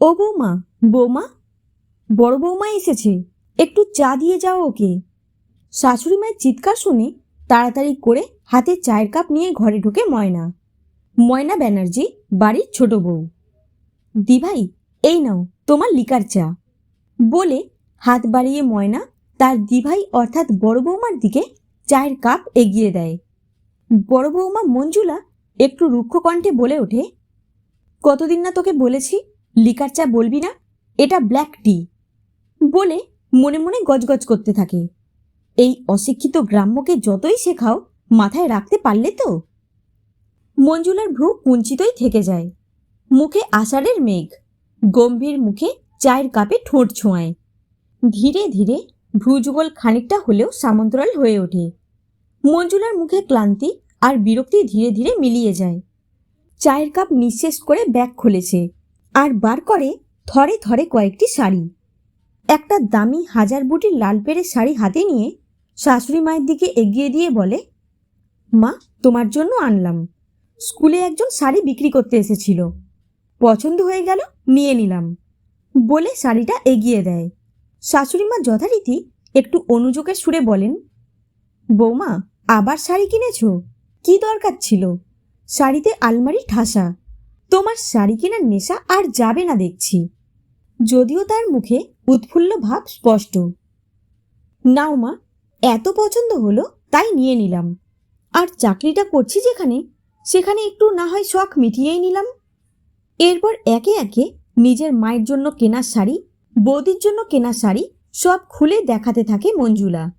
ও বৌমা বৌমা? বড় বৌমা এসেছে। একটু চা দিয়ে যাও ওকে। শাশুড়ি মায়ের চিৎকার শুনে তাড়াতাড়ি করে হাতে চায়ের কাপ নিয়ে ঘরে ঢুকে ময়না। ময়না ব্যানার্জি, বাড়ির ছোট বউ। দিভাই, এই নাও তোমার লিকার চা। বলে হাত বাড়িয়ে ময়না তার দিভাই অর্থাৎ বড় বৌমার দিকে চায়ের কাপ এগিয়ে দেয়। বড় বৌমা মঞ্জুলা একটু রুক্ষ কণ্ঠে বলে ওঠে, কতদিন না তোকে বলেছি? লিকার চা বলবি না? এটা ব্ল্যাক টি বলে মনে মনে গজগজ করতে থাকে। এই অশিক্ষিত গ্রাম্যকে যতই শেখাও, মাথায় রাখতে পারলে তো? মঞ্জুলার ভ্রু কুঞ্চিতই থেকে যায়। মুখে আষাঢ়ের মেঘ, গম্ভীর মুখে চায়ের কাপে ঠোঁট ছোঁয়ায়। ধীরে ধীরে ভ্রুযুগল খানিকটা হলেও সামন্তরাল হয়ে ওঠে। মঞ্জুলার মুখে ক্লান্তি আর বিরক্তি ধীরে ধীরে মিলিয়ে যায়। চায়ের কাপ নিঃশেষ করে ব্যাগ খুলেছে। আর বার করে থরে থরে কয়েকটি শাড়ি। একটা দামি হাজার বুটির লাল পেড়ে শাড়ি হাতে নিয়ে শাশুড়ি মায়ের দিকে এগিয়ে দিয়ে বলে, মা, তোমার জন্য আনলাম। স্কুলে একজন শাড়ি বিক্রি করতে এসেছিল। পছন্দ হয়ে গেল, নিয়ে নিলাম। বলে শাড়িটা এগিয়ে দেয়। শাশুড়ি মা যথারীতি একটু অনুযোগের সুরে বলেন, বৌমা, আবার শাড়ি কিনেছ? কি দরকার ছিল? শাড়িতে আলমারি ঠাসা। তোমার শাড়ি কেনার নেশা আর যাবে না দেখছি। যদিও তার মুখে উৎফুল্ল ভাব স্পষ্ট। নাও মা, এত পছন্দ হলো, তাই নিয়ে নিলাম। আর চাকরিটা করছি যেখানে, সেখানে একটু না হয় শখ মিটিয়েই নিলাম। এরপর একে একে নিজের মায়ের জন্য কেনা শাড়ি, বৌদির জন্য কেনা শাড়ি সব খুলে দেখাতে থাকে মঞ্জুলা।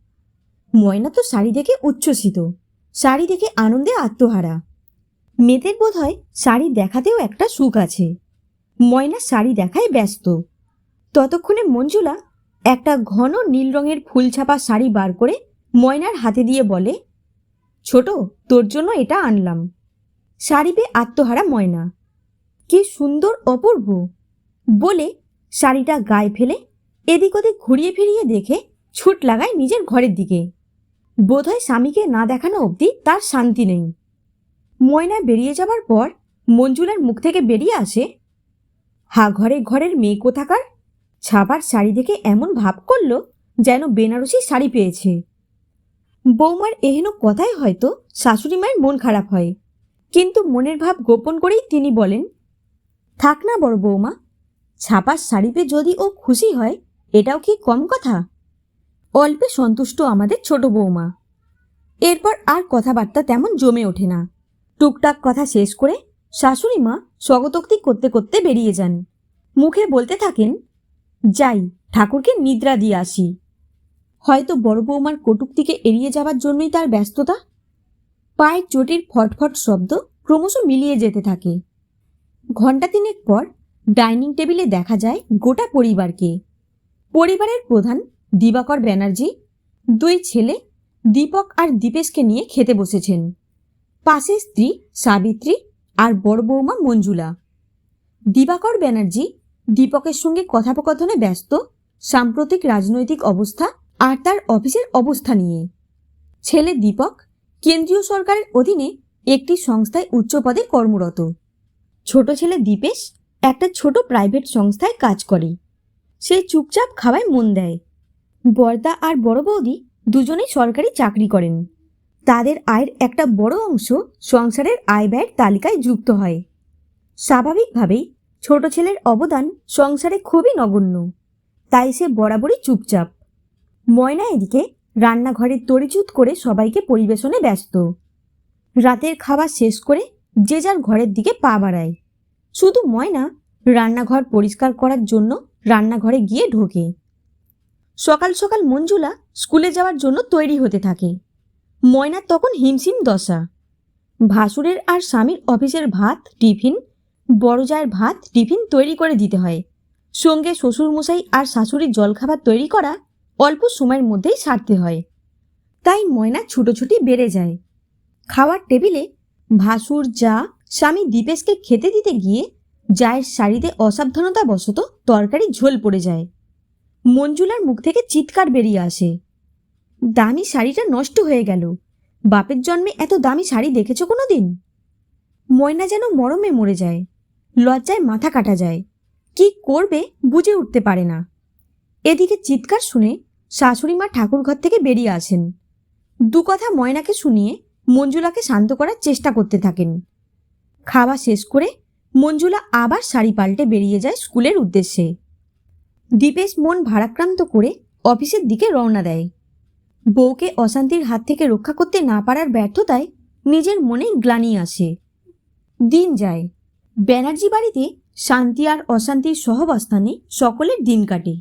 ময়না তো শাড়ি দেখে উচ্ছ্বসিত। শাড়ি দেখে আনন্দে আত্মহারা। মেয়েদের বোধ হয় শাড়ি দেখাতেও একটা সুখ আছে। ময়না শাড়ি দেখায় ব্যস্ত। ততক্ষণে মঞ্জুলা একটা ঘন নীল রঙের ফুল ছাপা শাড়ি বার করে ময়নার হাতে দিয়ে বলে, ছোট, তোর জন্য এটা আনলাম। শাড়ি পেয়ে আত্মহারা ময়না। কি সুন্দর অপূর্ব! বলে শাড়িটা গায়ে ফেলে এদিক ওদিক ঘুরিয়ে ফিরিয়ে দেখে ছুট লাগায় নিজের ঘরের দিকে। বোধহয় স্বামীকে না দেখানো অবধি তার শান্তি নেই। ময়না বেরিয়ে যাবার পর মঞ্জুলার মুখ থেকে বেরিয়ে আসে, হা ঘরে ঘরের মেয়ে কোথাকার? ছাপার শাড়ি দেখে এমন ভাব করল যেন বেনারসি শাড়ি পেয়েছে। বৌমার এহেন কথায় হয়তো শাশুড়ি মায়ের মন খারাপ হয়। কিন্তু মনের ভাব গোপন করেই তিনি বলেন, থাক না বড় বৌমা, ছাপার শাড়ি পেয়ে যদি ও খুশি হয়, এটাও কি কম কথা? অল্পে সন্তুষ্ট আমাদের ছোট বৌমা। এরপর আর কথাবার্তা তেমন জমে ওঠে না। টুকটাক কথা শেষ করে শাশুড়ি মা স্বগতোক্তি করতে করতে বেরিয়ে যান। মুখে বলতে থাকেন, যাই, ঠাকুরকে নিদ্রা দিয়ে আসি। হয়তো বড় বৌমার কটুক্তিকে এড়িয়ে যাবার জন্যই তার ব্যস্ততা? পায়ের চটির ফটফট শব্দ ক্রমশ মিলিয়ে যেতে থাকে। ঘণ্টা তিনেক পর ডাইনিং টেবিলে দেখা যায় গোটা পরিবারকে। পরিবারের প্রধান দিবাকর ব্যানার্জি, দুই ছেলে, দীপক আর দীপেশকে নিয়ে খেতে বসেছেন। পাশে স্ত্রী সাবিত্রী আর বড় বৌমা মঞ্জুলা। দিবাকর ব্যানার্জি দীপকের সঙ্গে কথোপকথনে ব্যস্ত, সাম্প্রতিক রাজনৈতিক অবস্থা আর তার অফিসের অবস্থা নিয়ে। ছেলে দীপক কেন্দ্রীয় সরকারের অধীনে একটি সংস্থায় উচ্চ পদে কর্মরত। ছোট ছেলে দীপেশ একটা ছোট প্রাইভেট সংস্থায় কাজ করে। সে চুপচাপ খাওয়ায় মন দেয়। বর্দা আর বড় বৌদি দুজনেই সরকারি চাকরি করেন। তাদের আয়ের একটা বড় অংশ সংসারের আয় ব্যয়ের তালিকায় যুক্ত হয়। স্বাভাবিকভাবেই ছোট ছেলের অবদান সংসারে খুবই নগণ্য। তাই সে বরাবরই চুপচাপ। ময়না এদিকে রান্নাঘরে তড়িচুত করে সবাইকে পরিবেশনে ব্যস্ত। রাতের খাবার শেষ করে যে যার ঘরের দিকে পা বাড়ায়। শুধু ময়না রান্নাঘর পরিষ্কার করার জন্য রান্নাঘরে গিয়ে ঢোকে। সকাল সকাল মঞ্জুলা স্কুলে যাওয়ার জন্য তৈরি হতে থাকে। ময়নার তখন হিমশিম দশা। ভাসুরের আর স্বামীর অফিসের ভাত, টিফিন বড় জায়ের ভাত, টিফিন তৈরি করে দিতে হয়। সঙ্গে শ্বশুরমশাই আর শাশুড়ির জলখাবার তৈরি করা অল্প সময়ের মধ্যেই সারতে হয়। তাই ময়না ছুটোছুটি বেড়ে যায়। খাওয়ার টেবিলে ভাসুর, যা, স্বামী দীপেশকে খেতে দিতে গিয়ে জায়ের শাড়িতে অসাবধানতা বশত তরকারি ঝোল পড়ে যায়। মঞ্জুলার মুখ থেকে চিৎকার বেরিয়ে আসে। দামি শাড়িটা নষ্ট হয়ে গেল। বাপের জন্মে এত দামি শাড়ি দেখেছ কোনো দিন ময়না যেন মরমে মরে যায়, লজ্জায় মাথা কাটা যায়। কি করবে বুঝে উঠতে পারে না। এদিকে চিৎকার শুনে শাশুড়ি মা ঠাকুরঘর থেকে বেরিয়ে আসেন। দু কথা ময়নাকে শুনিয়ে মঞ্জুলাকে শান্ত করার চেষ্টা করতে থাকেন। খাওয়া শেষ করে মঞ্জুলা আবার শাড়ি পাল্টে বেরিয়ে যায় স্কুলের উদ্দেশ্যে। দীপেশ মন ভারাক্রান্ত করে অফিসের দিকে রওনা দেয়। বউকে অশান্তির হাত থেকে রক্ষা করতে না পারার ব্যর্থতায় নিজের মনে গ্লানি আসে। দিন যায়। ব্যানার্জি বাড়িতে শান্তি আর অশান্তির সহবস্থানে সকলের দিন কাটে।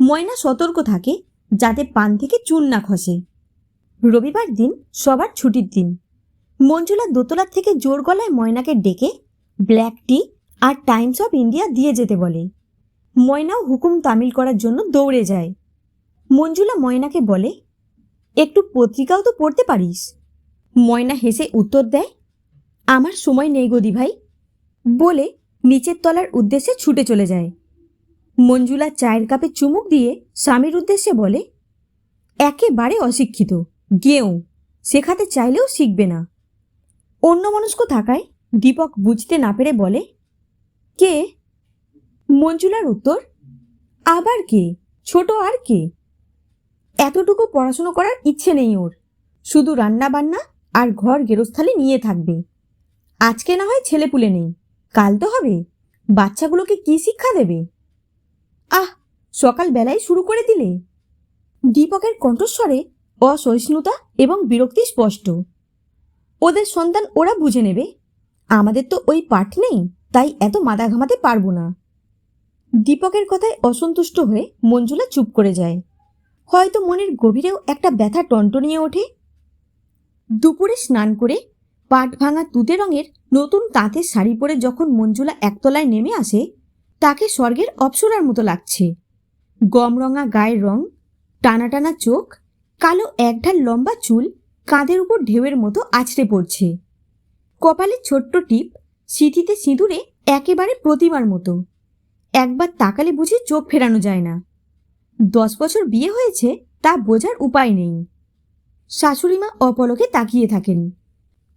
ময়না সতর্ক থাকে যাতে পান থেকে চুন না খসে। রবিবার দিন সবার ছুটির দিন। মঞ্জুলা দোতলার থেকে জোর গলায় ময়নাকে ডেকে ব্ল্যাক টি আর টাইমস অফ ইন্ডিয়া দিয়ে যেতে বলে। ময়নাও হুকুম তামিল করার জন্য দৌড়ে যায়। মঞ্জুলা ময়নাকে বলে একটু পত্রিকাও তো পড়তে পারিস। ময়না হেসে উত্তর দেয়, আমার সময় নেই গদি ভাই বলে নিচের তলার উদ্দেশ্যে ছুটে চলে যায়। মঞ্জুলা চায়ের কাপে চুমুক দিয়ে স্বামীর উদ্দেশ্যে বলে, একেবারে অশিক্ষিত, গেও, শেখাতে চাইলেও শিখবে না। অন্য অন্যমনস্ক থাকায় দীপক বুঝতে না পেরে বলে, কে? মঞ্জুলার উত্তর, আবার কে? ছোট আর কে? এতটুকু পড়াশুনো করার ইচ্ছে নেই ওর। শুধু রান্না বান্না আর ঘর গেরস্থালি নিয়ে থাকবে। আজকে না হয় ছেলেপুলে নেই। কাল তো হবে। বাচ্চাগুলোকে কি শিক্ষা দেবে? আহ, সকাল বেলায় শুরু করে দিলে। দীপকের কণ্ঠস্বরে অসহিষ্ণুতা এবং বিরক্তি স্পষ্ট। ওদের সন্তান ওরা বুঝে নেবে। আমাদের তো ওই পাঠ নেই, তাই এত মাথা ঘামাতে পারব না। দীপকের কথায় অসন্তুষ্ট হয়ে মঞ্জুলা চুপ করে যায়। হয়তো মনের গভীরেও একটা ব্যথা টনটনিয়ে ওঠে। দুপুরে স্নান করে পাট ভাঙা তুতে রঙের নতুন তাঁতের শাড়ি পরে যখন মঞ্জুলা একতলায় নেমে আসে, তাকে স্বর্গের অপসরার মতো লাগছে। গমরঙা গায়ের রং, টানা টানা চোখ, কালো একঢাল লম্বা চুল কাঁধের উপর ঢেউয়ের মতো আছড়ে পড়ছে। কপালে ছোট্ট টিপ সিঁথিতে সিঁদুরে একেবারে প্রতিমার মতো। একবার তাকালে বুঝি চোখ ফেরানো যায় না। দশ বছর বিয়ে হয়েছে, তা বোঝার উপায় নেই। শাশুড়িমা অপলকে তাকিয়ে থাকেন।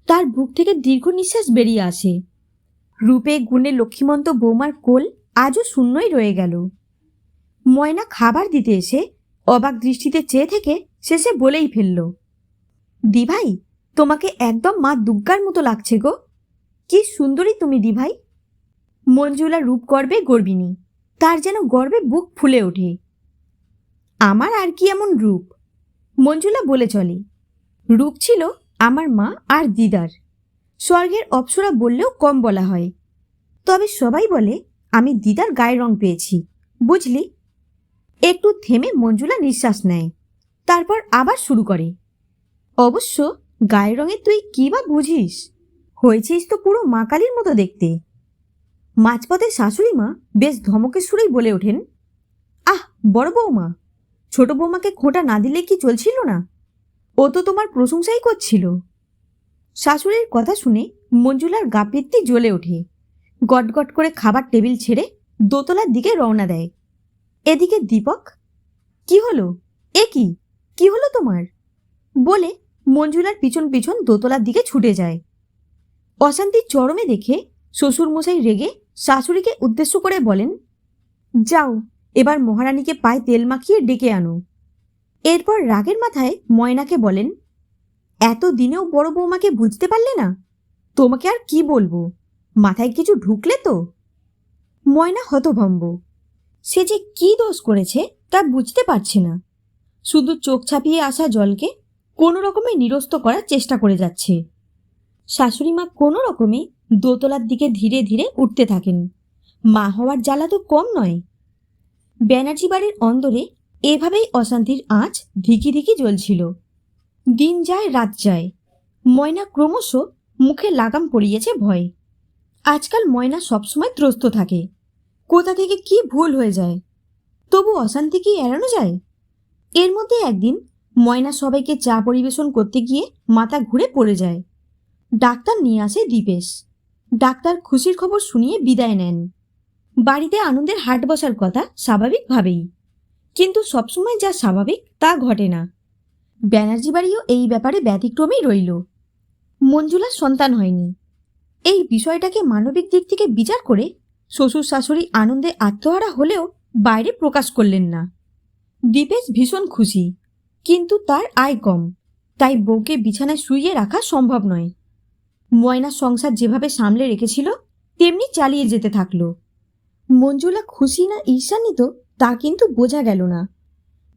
তার বুক থেকে দীর্ঘ নিঃশ্বাস বেরিয়ে আসে। রূপে, গুণে লক্ষ্মীমন্ত বৌমার কোল আজও শূন্যই রয়ে গেল। ময়না খাবার দিতে এসে অবাক দৃষ্টিতে চেয়ে থেকে শেষে বলেই ফেলল, দিভাই, তোমাকে একদম মা দুর্গার মতো লাগছে গো। কি সুন্দরী তুমি দিভাই। মঞ্জুলা রূপ গর্বে গর্বিনী তার যেন গর্বে বুক ফুলে ওঠে। আমার আর কি এমন রূপ? মঞ্জুলা বলে চলে। রূপ ছিল আমার মা আর দিদার। স্বর্গের অপ্সরা বললেও কম বলা হয়। তবে সবাই বলে, আমি দিদার গায়ের রং পেয়েছি। বুঝলি? একটু থেমে মঞ্জুলা নিঃশ্বাস নেয়। তারপর আবার শুরু করে। অবশ্য গায়ের রঙে তুই কী বা বুঝিস? হয়েছিস তো পুরো মা কালীর মতো দেখতে। মাঝপথে শাশুড়ি মা বেশ ধমকের সুরেই বলে ওঠেন, আহ, বড় বৌমা ছোট বৌমাকে খোঁটা না দিলে কি চলছিল না? ও তো তোমার প্রশংসাই করছিল। শাশুড়ির কথা শুনে মঞ্জুলার গা পিত্তি জ্বলে ওঠে। গটগট করে খাবার টেবিল ছেড়ে দোতলার দিকে রওনা দেয়। এদিকে দীপক, কি হলো? এ কি? কি হলো তোমার? বলে মঞ্জুলার পিছন পিছন দোতলার দিকে ছুটে যায়। অশান্তির চরমে দেখে শ্বশুরমশাই রেগে শাশুড়িকে উদ্দেশ্য করে বলেন, যাও এবার মহারানীকে পায়ে তেল মাখিয়ে ডেকে আনো। এরপর রাগের মাথায় ময়নাকে বলেন এত দিনেও বড় বৌমাকে বুঝতে পারলে না? তোমাকে আর কি বলব? মাথায় কিছু ঢুকলে তো? ময়না হতভম্ব। সে যে কি দোষ করেছে তা বুঝতে পারছে না। শুধু চোখ ছাপিয়ে আসা জলকে কোনো রকমে নিরস্ত করার চেষ্টা করে যাচ্ছে। শাশুড়ি মা কোনো রকমে দোতলার দিকে ধীরে ধীরে উঠতে থাকেন। মা হওয়ার জ্বালা তো কম নয়। ব্যানার্জি বাড়ির অন্দরে এভাবেই অশান্তির আঁচ ধিকি ধিকি জ্বলছিল। দিন যায়, রাত যায়। ময়না ক্রমশ মুখে লাগাম পড়িয়েছে ভয়। আজকাল ময়না সবসময় ত্রস্ত থাকে। কোথা থেকে কি ভুল হয়ে যায়? তবু অশান্তি কি এড়ানো যায়? এর মধ্যে একদিন ময়না সবাইকে চা পরিবেশন করতে গিয়ে মাথা ঘুরে পড়ে যায়। ডাক্তার নিয়ে আসে দীপেশ। ডাক্তার খুশির খবর শুনিয়ে বিদায় নেন। বাড়িতে আনন্দের হাট বসার কথা স্বাভাবিকভাবেই। কিন্তু সবসময় যা স্বাভাবিক তা ঘটে না। ব্যানার্জি বাড়িও এই ব্যাপারে ব্যতিক্রমেই রইল। মঞ্জুলার সন্তান হয়নি। এই বিষয়টাকে মানবিক দিক থেকে বিচার করে শ্বশুর শাশুড়ি আনন্দে আত্মহারা হলেও বাইরে প্রকাশ করলেন না। দীপেশ ভীষণ খুশি, কিন্তু তার আয় কম, তাই বউকে বিছানায় শুইয়ে রাখা সম্ভব নয়। ময়না সংসার যেভাবে সামলে রেখেছিল, তেমনি চালিয়ে যেতে থাকল। মঞ্জুলা খুশি না ঈর্ষান্বিত, তা কিন্তু বোঝা গেল না।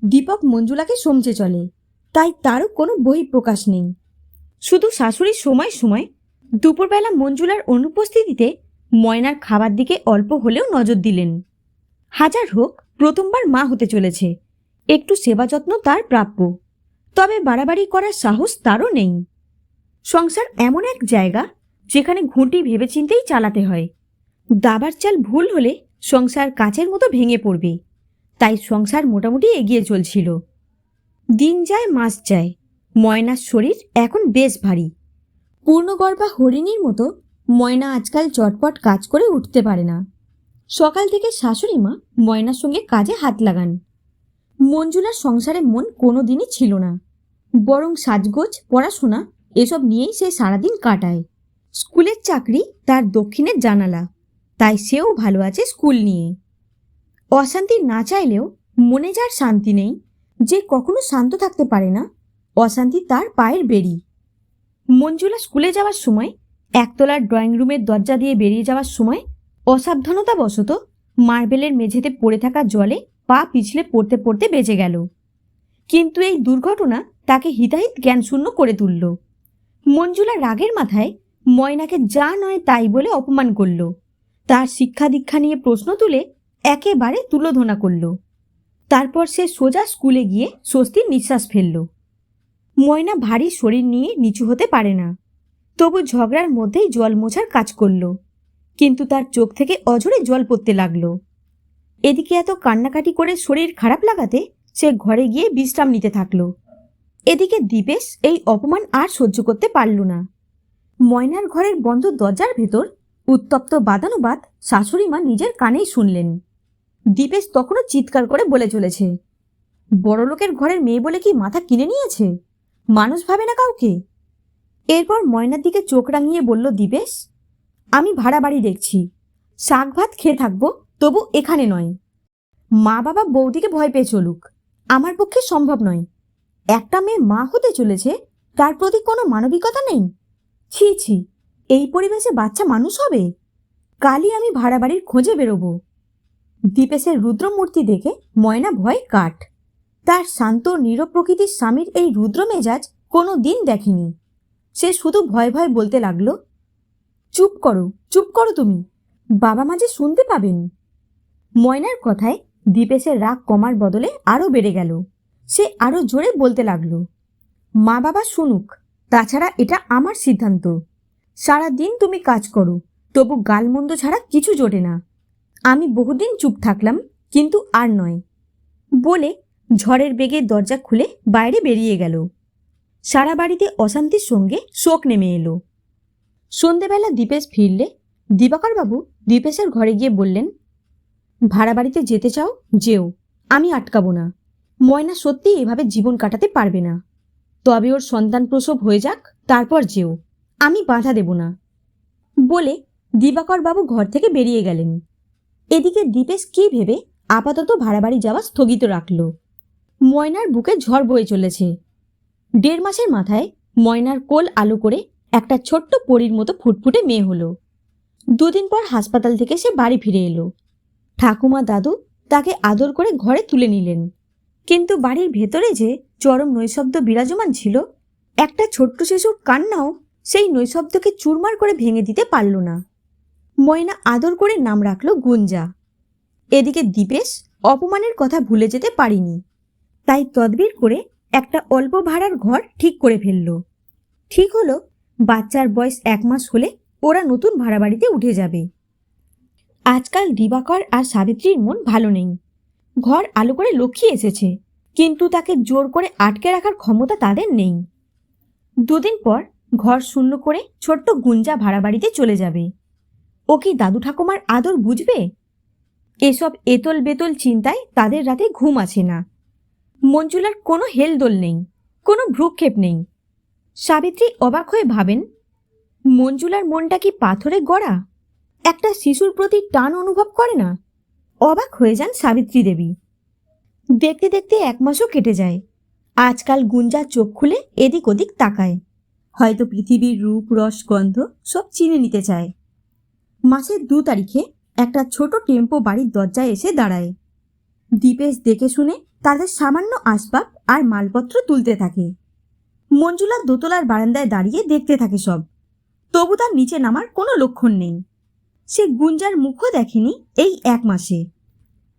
দীপক মঞ্জুলাকে সমঝে চলে, তাই তারও কোনো বহিঃপ্রকাশ নেই। শুধু শাশুড়ির সময় সময় দুপুরবেলা মঞ্জুলার অনুপস্থিতিতে ময়নার খাবার দিকে অল্প হলেও নজর দিলেন। হাজার হোক, প্রথমবার মা হতে চলেছে, একটু সেবা যত্ন তার প্রাপ্য, তবে বাড়াবাড়ি করার সাহস তারও নেই। সংসার এমন এক জায়গা, যেখানে ঘুঁটি ভেবেচিন্তেই চালাতে হয়। দাবার চাল ভুল হলে সংসার কাচের মতো ভেঙে পড়বে। তাই সংসার মোটামুটি এগিয়ে চলছিল। দিন যায়, মাস যায়। ময়নার শরীর এখন বেশ ভারী। পূর্ণগর্ভা হরিণীর মতো ময়না আজকাল চটপট কাজ করে উঠতে পারে না। সকাল থেকে শাশুড়ি মা ময়নার সঙ্গে কাজে হাত লাগান। মঞ্জুলার সংসারে মন কোনো দিনই ছিল না। বরং সাজগোজ, পড়াশোনা এসব নিয়েই সে সারাদিন কাটায়। স্কুলের চাকরি, তার দক্ষিণের জানালা। তাই সেও ভালো আছে স্কুল নিয়ে অশান্তি না চাইলেও মনে যার শান্তি নেই, যে কখনো শান্ত থাকতে পারে না, অশান্তি তার পায়ের বেরি মঞ্জুলা স্কুলে যাওয়ার সময়, একতলার ড্রয়িং রুমের দরজা দিয়ে বেরিয়ে যাওয়ার সময় অসাবধানতাবশত মার্বেলের মেঝেতে পড়ে থাকা জলে পা পিছলে পড়তে পড়তে বেঁচে গেল। কিন্তু এই দুর্ঘটনা তাকে হিতাহিত জ্ঞানশূন্য করে তুলল। মঞ্জুলা রাগের মাথায় ময়নাকে যা নয় তাই বলে অপমান করল। তার শিক্ষা দীক্ষা নিয়ে প্রশ্ন তুলে একেবারে তুলোধনা করল। তারপর সে সোজা স্কুলে গিয়ে স্বস্তির নিঃশ্বাস ফেলল। ময়না ভারী শরীর নিয়ে নিচু হতে পারে না। তবু ঝগড়ার মধ্যেই জল মোছার কাজ করল। কিন্তু তার চোখ থেকে অঝরে জল পড়তে লাগল। এদিকে এত কান্নাকাটি করে শরীর খারাপ লাগাতে সে ঘরে গিয়ে বিশ্রাম নিতে থাকল। এদিকে দীপেশ এই অপমান আর সহ্য করতে পারল না। ময়নার ঘরের বন্ধ দরজার ভেতর উত্তপ্ত বাদানুবাদ শাশুড়ি মা নিজের কানেই শুনলেন। দীপেশ তখনও চিৎকার করে বলে চলেছে বড়লোকের ঘরের মেয়ে বলে কি মাথা কিনে নিয়েছে? মানুষ ভাবে না কাউকে? এরপর ময়নার দিকে চোখ রাঙিয়ে বলল দীপেশ, আমি ভাড়া বাড়ি দেখছি, শাক ভাত খেয়ে থাকব, তবু এখানে নয়। মা বাবা বৌদিকে ভয় পেয়ে চলুক, আমার পক্ষে সম্ভব নয়। একটা মেয়ে মা হতে চলেছে, তার প্রতি কোনো মানবিকতা নেই? ছি ছি এই পরিবেশে বাচ্চা মানুষ হবে? কালই আমি ভাড়া বাড়ির খোঁজে বেরোবো। দীপেশের রুদ্রমূর্তি দেখে ময়না ভয় কাঠ। তার শান্ত, নীরব প্রকৃতির স্বামীর এই রুদ্র মেজাজ কোনো দিন দেখেনি। সে শুধু ভয় ভয় বলতে লাগল, চুপ করো চুপ করো তুমি। বাবা মাঝে শুনতে পাবেন। ময়নার কথায় দীপেশের রাগ কমার বদলে আরও বেড়ে গেল। সে আরও জোরে বলতে লাগল, মা বাবা শুনুক, তাছাড়া এটা আমার সিদ্ধান্ত। সারা দিন তুমি কাজ করো, তবু গালমন্দ ছাড়া কিছু জোটে না। আমি বহুদিন চুপ থাকলাম, কিন্তু আর নয়। বলে ঝড়ের বেগে দরজা খুলে বাইরে বেরিয়ে গেল। সারা বাড়িতে অশান্তির সঙ্গে শোক নেমে এলো। সন্ধেবেলা দীপেশ ফিরলে দিবাকরবাবু দীপেশের ঘরে গিয়ে বললেন, ভাড়া বাড়িতে যেতে চাও, যেও, আমি আটকাবো না। ময়না সত্যি এভাবে জীবন কাটাতে পারবে না। তবে ওর সন্তান প্রসব হয়ে যাক, তারপর যেও। আমি বাধা দেব না। বলে দিবাকরবাবু ঘর থেকে বেরিয়ে গেলেন। এদিকে দীপেশ কি ভেবে আপাতত ভাড়া বাড়ি যাওয়া স্থগিত রাখল। ময়নার বুকে ঝড় বয়ে চলেছে। দেড় মাসের মাথায় ময়নার কোল আলো করে একটা ছোট্ট পরীর মতো ফুটফুটে মেয়ে হলো। দুদিন পর হাসপাতাল থেকে সে বাড়ি ফিরে এলো। ঠাকুমা দাদু তাকে আদর করে ঘরে তুলে নিলেন। কিন্তু বাড়ির ভেতরে যে চরম নৈশব্দ বিরাজমান ছিল, একটা ছোট্ট শিশুর কান্নাও সেই নৈশব্দকে চুরমার করে ভেঙে দিতে পারল না। ময়না আদর করে নাম রাখল গুঞ্জা। এদিকে দীপেশ অপমানের কথা ভুলে যেতে পারিনি। তাই তদবির করে একটা অল্প ভাড়ার ঘর ঠিক করে ফেলল। ঠিক হলো, বাচ্চার বয়স এক মাস হলে ওরা নতুন ভাড়া বাড়িতে উঠে যাবে। আজকাল দিবাকর আর সাবিত্রীর মন ভালো নেই। ঘর আলো করে লক্ষ্মী এসেছে, কিন্তু তাকে জোর করে আটকে রাখার ক্ষমতা তাদের নেই। দুদিন পর ঘর শূন্য করে ছোট্ট গুঞ্জা ভাড়া বাড়িতে চলে যাবে। ও কি দাদু ঠাকুমার আদর বুঝবে? এসব এতল বেতল চিন্তায় তাদের রাতে ঘুম আছে না। মঞ্জুলার কোনো হেলদোল নেই, কোনো ভ্রুক্ষেপ নেই। সাবিত্রী অবাক হয়ে ভাবেন, মঞ্জুলার মনটা কি পাথরে গড়া? একটা শিশুর প্রতি টান অনুভব করে না? অবাক হয়ে যান সাবিত্রী দেবী। দেখতে দেখতে এক মাসও কেটে যায়। আজকাল গুঞ্জা চোখ খুলে এদিক ওদিক তাকায়। হয়তো পৃথিবীর রূপ, রস, গন্ধ সব চিনে নিতে চায়। মাসের দু তারিখে একটা ছোট টেম্পো বাড়ির দরজায় এসে দাঁড়ায়। দীপেশ দেখে শুনে তাদের সামান্য আসবাব আর মালপত্র তুলতে থাকে। মঞ্জুলা দোতলার বারান্দায় দাঁড়িয়ে দেখতে থাকে সব। তবু তার নিচে নামার কোনো লক্ষণ নেই। সে গুঞ্জার মুখও দেখেনি এই এক মাসে।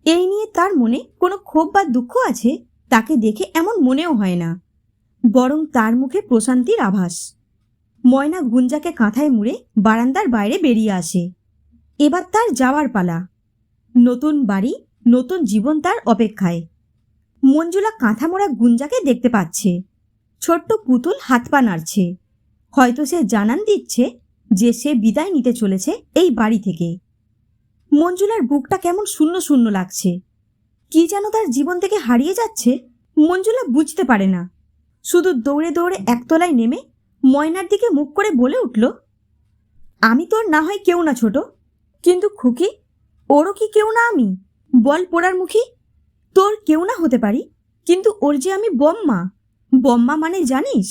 এই নিয়ে তার মনে কোনো ক্ষোভ বা দুঃখ আছে? তাকে দেখে এমন মনেও হয় না। বরং তার মুখে প্রশান্তির আভাস। ময়না গুঞ্জাকে কাঁথায় মুড়ে বারান্দার বাইরে বেরিয়ে আসে। এবার তার যাওয়ার পালা। নতুন বাড়ি, নতুন জীবন তার অপেক্ষায়। মঞ্জুলা কাঁথা মোড়া গুঞ্জাকে দেখতে পাচ্ছে। ছোট্ট পুতুল হাত পা নাড়ছে। হয়তো সে জানান দিচ্ছে যে সে বিদায় নিতে চলেছে এই বাড়ি থেকে। মঞ্জুলার বুকটা কেমন শূন্য শূন্য লাগছে। কি যেন তার জীবন থেকে হারিয়ে যাচ্ছে, মঞ্জুলা বুঝতে পারে না। শুধু দৌড়ে দৌড়ে একতলায় নেমে ময়নার দিকে মুখ করে বলে উঠল, আমি তোর না হয় কেউ না ছোট। কিন্তু খুকি, ওরও কি কেউ না আমি? বল পোড়ার মুখী, তোর কেউ না হতে পারি। কিন্তু ওর যে আমি বম্মা বম্মা মানে জানিস?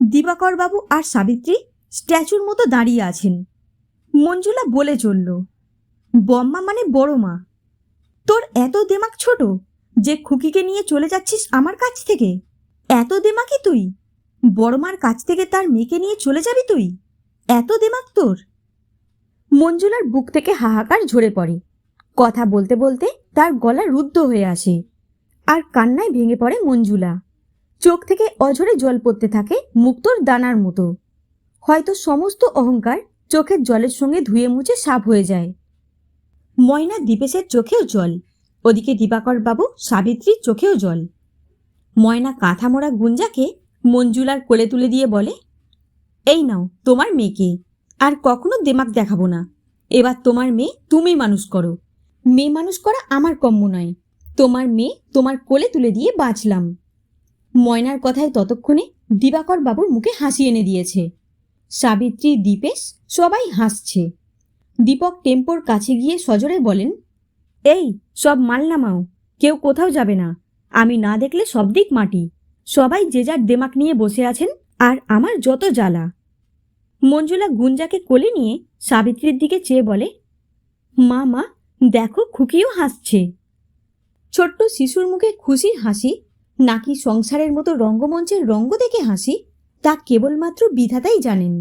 দিবাকর বাবু আর সাবিত্রী স্ট্যাচুর মতো দাঁড়িয়ে আছেন। মঞ্জুলা বলে চলল, বম্মা মানে বড় মা। তোর এত দেমাক ছোট যে খুকিকে নিয়ে চলে যাচ্ছিস আমার কাছ থেকে? এত দেমাকি তুই? বড়মার কাছ থেকে তার মেয়েকে নিয়ে চলে যাবি তুই? এত দেমাক তোর? মঞ্জুলার বুক থেকে হাহাকার ঝরে পড়ে। কথা বলতে বলতে তার গলা রুদ্ধ হয়ে আসে। আর কান্নায় ভেঙে পড়ে মঞ্জুলা। চোখ থেকে অঝরে জল পড়তে থাকে মুক্তোর দানার মতো। হয়তো সমস্ত অহংকার চোখের জলের সঙ্গে ধুয়ে মুছে সাফ হয়ে যায়। ময়না দীপেশের চোখেও জল। ওদিকে দিবাকর বাবু সাবিত্রীর চোখেও জল। ময়না কাঁথা মোড়া গুঞ্জাকে মঞ্জুলার কোলে তুলে দিয়ে বলে, এই নাও, তোমার মেয়েকে। আর কখনো দেমাক দেখাবো না। এবার তোমার মেয়ে তুমি মানুষ করো। মেয়ে মানুষ করা আমার কম্য নয়। তোমার মেয়ে তোমার কোলে তুলে দিয়ে বাঁচলাম। ময়নার কথায় ততক্ষণে দিবাকর বাবুর মুখে হাসি এনে দিয়েছে। সাবিত্রী, দীপেশ সবাই হাসছে। দীপক টেম্পোর কাছে গিয়ে সজরে বলেন, এই, সব মাল নামাও। কেউ কোথাও যাবে না। আমি না দেখলে সব দিক মাটি। সবাই যে যার দেমাক নিয়ে বসে আছেন আর আমার যত জ্বালা। মঞ্জুলা গুঞ্জাকে কোলে নিয়ে সাবিত্রীর দিকে চেয়ে বলে, মা মা, দেখো খুকিও হাসছে। ছোট্ট শিশুর মুখে খুশির হাসি, নাকি সংসারের মতো রঙ্গমঞ্চের রঙ্গ দেখে হাসি, তা কেবলমাত্র বিধাতাই জানেন।